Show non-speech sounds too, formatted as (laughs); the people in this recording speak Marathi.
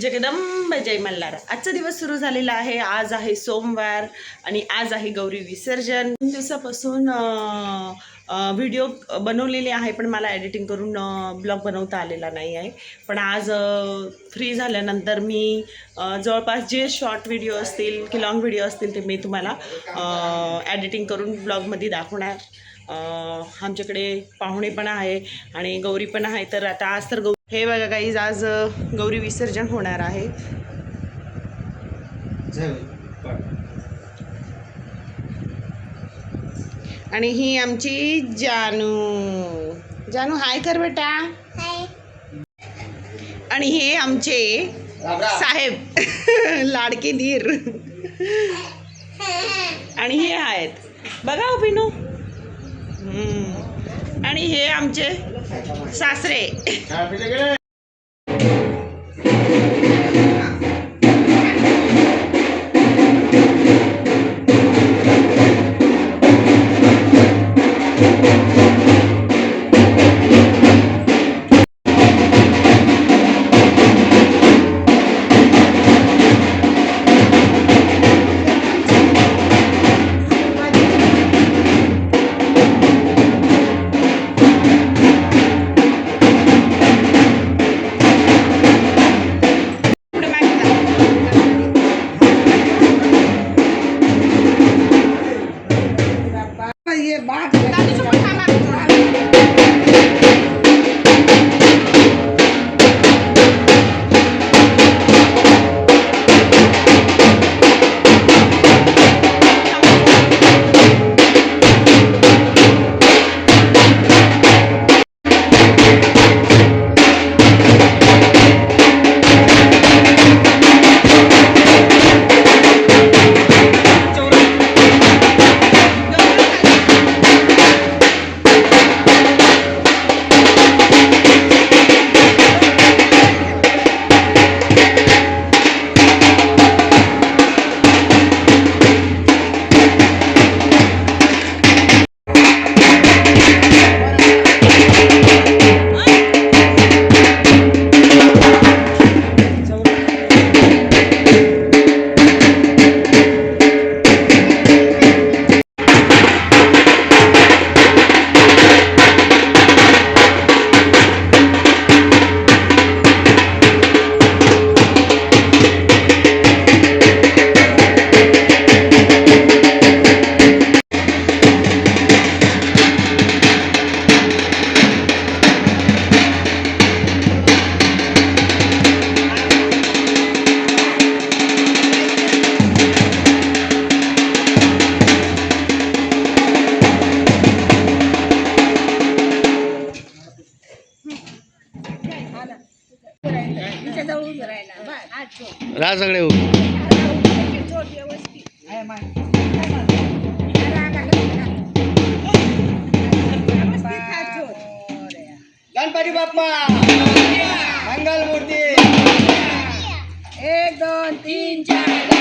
जगदंब जय मल्हार. आजचा दिवस सुरू झालेला आहे. आज आहे सोमवार आणि आज आहे गौरी विसर्जन. दोन दिवसापासून व्हिडिओ बनवलेले आहे पण मला एडिटिंग करून ब्लॉग बनवता आलेला नाही आहे. पण आज फ्री झाल्यानंतर मी जवळपास जे शॉर्ट व्हिडिओ असतील की लॉंग व्हिडिओ असतील ते मी तुम्हाला एडिटिंग करून ब्लॉगमध्ये दाखवणार. आमच्याकडे पाहुणे पण आहे आणि गौरी पण आहे. तर आता आज तर गौ हे बघा काही आज गौरी विसर्जन होणार आहे. आणि ही आमची जानू. जानू हाय कर बेटा. आणि हे आमचे साहेब. (laughs) लाडके धीर. (laughs) आणि हे आहेत. बघा हो पिनू. हम्म. आणि हे आमचे सासरे. राज सगळे गणपती बाप्पा मंगल मूर्ती एक दोन तीन चार